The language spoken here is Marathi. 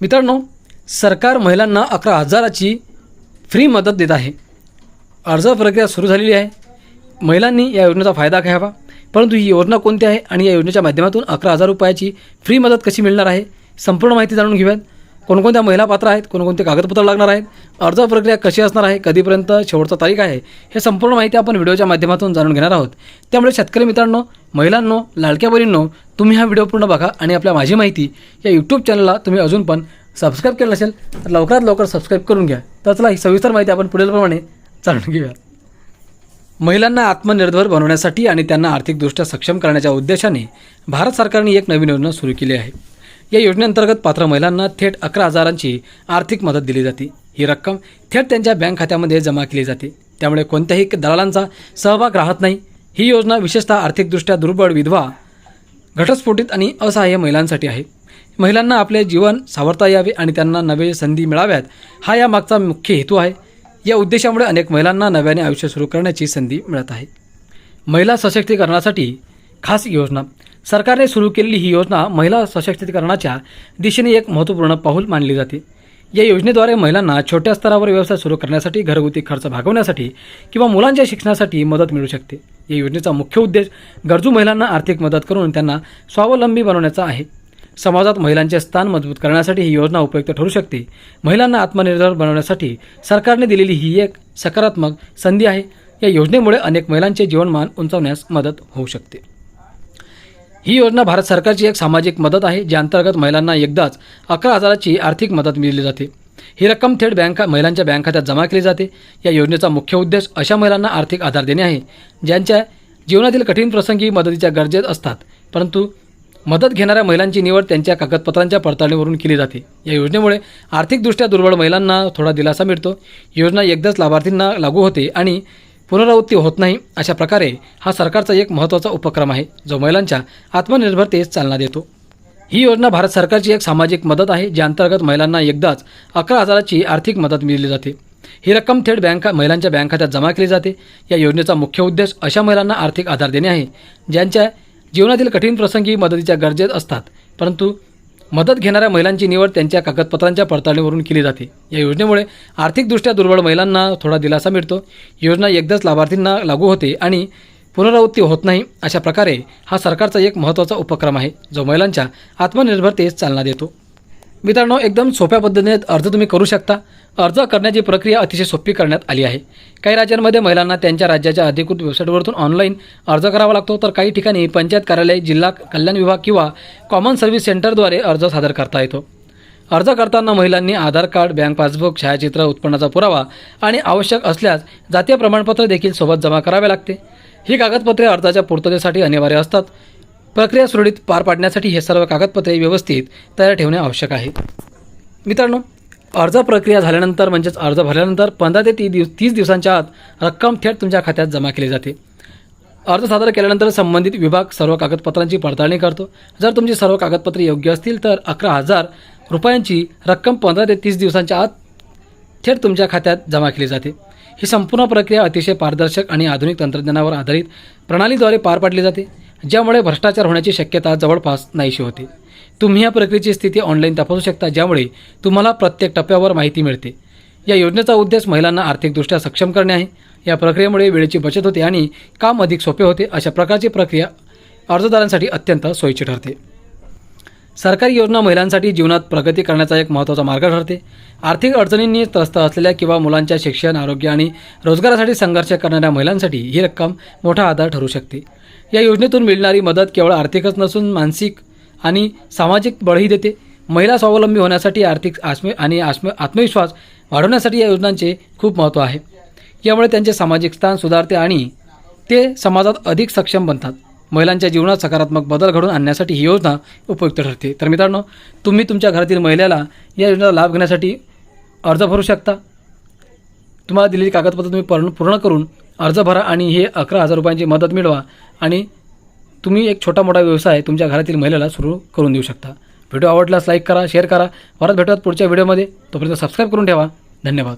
मित्रांनो सरकार महिलांना अकरा हजाराची फ्री मदत देत आहे. अर्ज प्रक्रिया सुरू झालेली आहे. महिलांनी या योजनेचा फायदा घ्यावा परंतु ही योजना कोणती आहे? आणि या योजनेच्या माध्यमातून अकरा हजार रुपयाची फ्री मदत कशी मिळणार आहे? संपूर्ण माहिती जाणून घेऊयात. कोणकोणत्या महिला पात्र आहेत कोणकोणते कागदपत्र लागणार आहेत अर्ज प्रक्रिया कशी असणार आहे कधीपर्यंत शेवटचा तारीख आहे हे संपूर्ण माहिती आपण व्हिडिओच्या माध्यमातून जाणून घेणार आहोत. त्यामुळे शेतकरी मित्रांनो महिलांनो लाडक्या बहिणींनो तुम्ही हा व्हिडिओ पूर्ण बघा आणि आपल्या माझी माहिती या यूट्यूब चॅनलला तुम्ही अजून पण सबस्क्राईब केलं नसेल तर लवकरात लवकर सबस्क्राईब करून घ्या. तर चला ही सविस्तर माहिती आपण पुढीलप्रमाणे जाणून घेऊया. महिलांना आत्मनिर्भर बनवण्यासाठी आणि त्यांना आर्थिकदृष्ट्या सक्षम करण्याच्या उद्देशाने भारत सरकारने एक नवीन योजना सुरू केली आहे. या योजनेअंतर्गत पात्र महिलांना थेट अकरा हजारांची आर्थिक मदत दिली जाते. ही रक्कम थेट त्यांच्या बँक खात्यामध्ये जमा केली जाते. त्यामुळे कोणत्याही दलालांचा सहभाग राहत नाही. ही योजना विशेषतः आर्थिकदृष्ट्या दुर्बळ विधवा घटस्फोटित आणि असहाय्य महिलांसाठी आहे. महिलांना आपले जीवन सावरता यावे आणि त्यांना नवे संधी मिळाव्यात हा या मागचा मुख्य हेतू आहे. या उद्देशामुळे अनेक महिलांना नव्याने आयुष्य सुरू करण्याची संधी मिळत आहे. महिला सशक्तीकरणासाठी खास योजना सरकारने सुरू केलेली ही योजना महिला सशक्तीकरणाच्या दिशेने एक महत्त्वपूर्ण पाऊल मानली जाते. या योजनेद्वारे महिलांना छोट्या स्तरावर व्यवसाय सुरू करण्यासाठी घरगुती खर्च भागवण्यासाठी किंवा मुलांच्या शिक्षणासाठी मदत मिळू शकते. या योजनेचा मुख्य उद्देश गरजू महिलांना आर्थिक मदत करून त्यांना स्वावलंबी बनवण्याचा आहे. समाजात महिलांचे स्थान मजबूत करण्यासाठी ही योजना उपयुक्त ठरू शकते. महिलांना आत्मनिर्भर बनवण्यासाठी सरकारने दिलेली ही एक सकारात्मक संधी आहे. या योजनेमुळे अनेक महिलांचे जीवनमान उंचावण्यास मदत होऊ शकते. ही योजना भारत सरकारची एक सामाजिक मदत आहे ज्या अंतर्गत महिलांना एकदाच अकरा हजाराची आर्थिक मदत मिळली जाते. ही रक्कम थेट बँक महिलांच्या बँक खात्यात जमा केली जाते. या योजनेचा मुख्य उद्देश अशा महिलांना आर्थिक आधार देणे आहे ज्यांच्या जीवनातील कठीण प्रसंगी मदतीच्या गरजेत असतात. परंतु मदत घेणाऱ्या महिलांची निवड त्यांच्या कागदपत्रांच्या पडताळणीवरून केली जाते. या योजनेमुळे आर्थिकदृष्ट्या दुर्बळ महिलांना थोडा दिलासा मिळतो. योजना एकदाच लाभार्थींना लागू होते आणि पुनरावृत्ती होत नाही अशा प्रकारे हा सरकारचा एक महत्त्वाचा उपक्रम आहे जो महिलांच्या आत्मनिर्भरतेस चालना देतो. ही योजना भारत सरकारची एक सामाजिक मदत आहे ज्या अंतर्गत महिलांना एकदाच अकरा हजाराची आर्थिक मदत मिळली जाते. ही रक्कम थेट बँक महिलांच्या बँक खात्यात जमा केली जाते. या योजनेचा मुख्य उद्देश अशा महिलांना आर्थिक आधार देणे आहे ज्यांच्या जीवनातील कठीण प्रसंगी मदतीच्या गरजेत असतात. परंतु मदत घेणाऱ्या महिलांची निवड त्यांच्या कागदपत्रांच्या पडताळणीवरून केली जाते. या योजनेमुळे आर्थिकदृष्ट्या दुर्बळ महिलांना थोडा दिलासा मिळतो. योजना एकदाच लाभार्थींना लागू होते आणि पुनरावृत्ती होत नाही अशा प्रकारे हा सरकारचा एक महत्त्वाचा उपक्रम आहे जो महिलांच्या आत्मनिर्भरतेस चालना देतो. मित्रांनो एकदम सोप्या पद्धतीने अर्ज तुम्ही करू शकता. अर्ज करण्याची प्रक्रिया अतिशय सोपी करण्यात आली आहे. काही राज्यांमध्ये महिलांना त्यांच्या राज्याच्या अधिकृत वेबसाईटवरून ऑनलाईन अर्ज करावा लागतो. तर काही ठिकाणी पंचायत कार्यालय जिल्हा कल्याण विभाग किंवा कॉमन सर्व्हिस सेंटरद्वारे अर्ज सादर करता येतो. अर्ज करताना महिलांनी आधार कार्ड बँक पासबुक छायाचित्र उत्पन्नाचा पुरावा आणि आवश्यक असल्यास जातीय प्रमाणपत्र देखील सोबत जमा करावे लागते. ही कागदपत्रे अर्जाच्या पूर्ततेसाठी अनिवार्य असतात. प्रक्रिया सुरळीत पार पाडण्यासाठी हे सर्व कागदपत्रे व्यवस्थित तयार ठेवणे आवश्यक आहे. मित्रांनो अर्ज प्रक्रिया झाल्यानंतर म्हणजेच अर्ज भरल्यानंतर पंधरा ते ती दिवस तीस दिवसांच्या आत रक्कम थेट तुमच्या खात्यात जमा केली जाते. अर्ज सादर केल्यानंतर संबंधित विभाग सर्व कागदपत्रांची पडताळणी करतो. जर तुमची सर्व कागदपत्रे योग्य असतील तर अकरा हजार रुपयांची रक्कम पंधरा ते तीस दिवसांच्या आत थेट तुमच्या खात्यात जमा केली जाते. ही संपूर्ण प्रक्रिया अतिशय पारदर्शक आणि आधुनिक तंत्रज्ञानावर आधारित प्रणालीद्वारे पार पाडली जाते. ज्यामुळे भ्रष्टाचार होण्याची शक्यता जवळपास नाहीशी होते. तुम्ही या प्रक्रियेची स्थिती ऑनलाईन तपासू शकता ज्यामुळे तुम्हाला प्रत्येक टप्प्यावर माहिती मिळते. या योजनेचा उद्देश महिलांना आर्थिकदृष्ट्या सक्षम करणे आहे. या प्रक्रियेमुळे वेळेची बचत होते आणि काम अधिक सोपे होते. अशा प्रकारची प्रक्रिया अर्जदारांसाठी अत्यंत सोयीची ठरते. सरकारी योजना महिलांसाठी जीवनात प्रगती करण्याचा एक महत्त्वाचा मार्ग ठरते. आर्थिक अडचणींनी त्रस्त असलेल्या किंवा मुलांच्या शिक्षण आरोग्य आणि रोजगारासाठी संघर्ष करणाऱ्या महिलांसाठी ही रक्कम मोठा आधार ठरू शकते. या योजनेतून मिळणारी मदत केवळ आर्थिकच नसून मानसिक आणि सामाजिक बळही देते. महिला स्वावलंबी होण्यासाठी आर्थिक आत्म आणि आत्म आत्मविश्वास वाढवण्यासाठी या योजनांचे खूप महत्त्व आहे. यामुळे त्यांचे सामाजिक स्थान सुधारते आणि ते समाजात अधिक सक्षम बनतात. महिलांच्या जीवनात सकारात्मक बदल घडून आणण्यासाठी ही योजना उपयुक्त ठरते. तर मित्रांनो तुम्ही तुमच्या घरातील महिलेला या योजनेचा लाभ घेण्यासाठी अर्ज भरू शकता. तुम्हाला दिलेली कागदपत्र तुम्ही पूर्ण पूर्ण करून अर्ज भरा आणि हे अकरा हजार रुपयांची मदत मिळवा आणि तुम्ही एक छोटा मोठा व्यवसाय तुमच्या घरातील महिलेला सुरू करून देऊ शकता. व्हिडिओ आवडल्यास लाईक करा शेअर करा. परत भेटूयात पुढच्या व्हिडिओमध्ये. तोपर्यंत सबस्क्राईब करून ठेवा. धन्यवाद.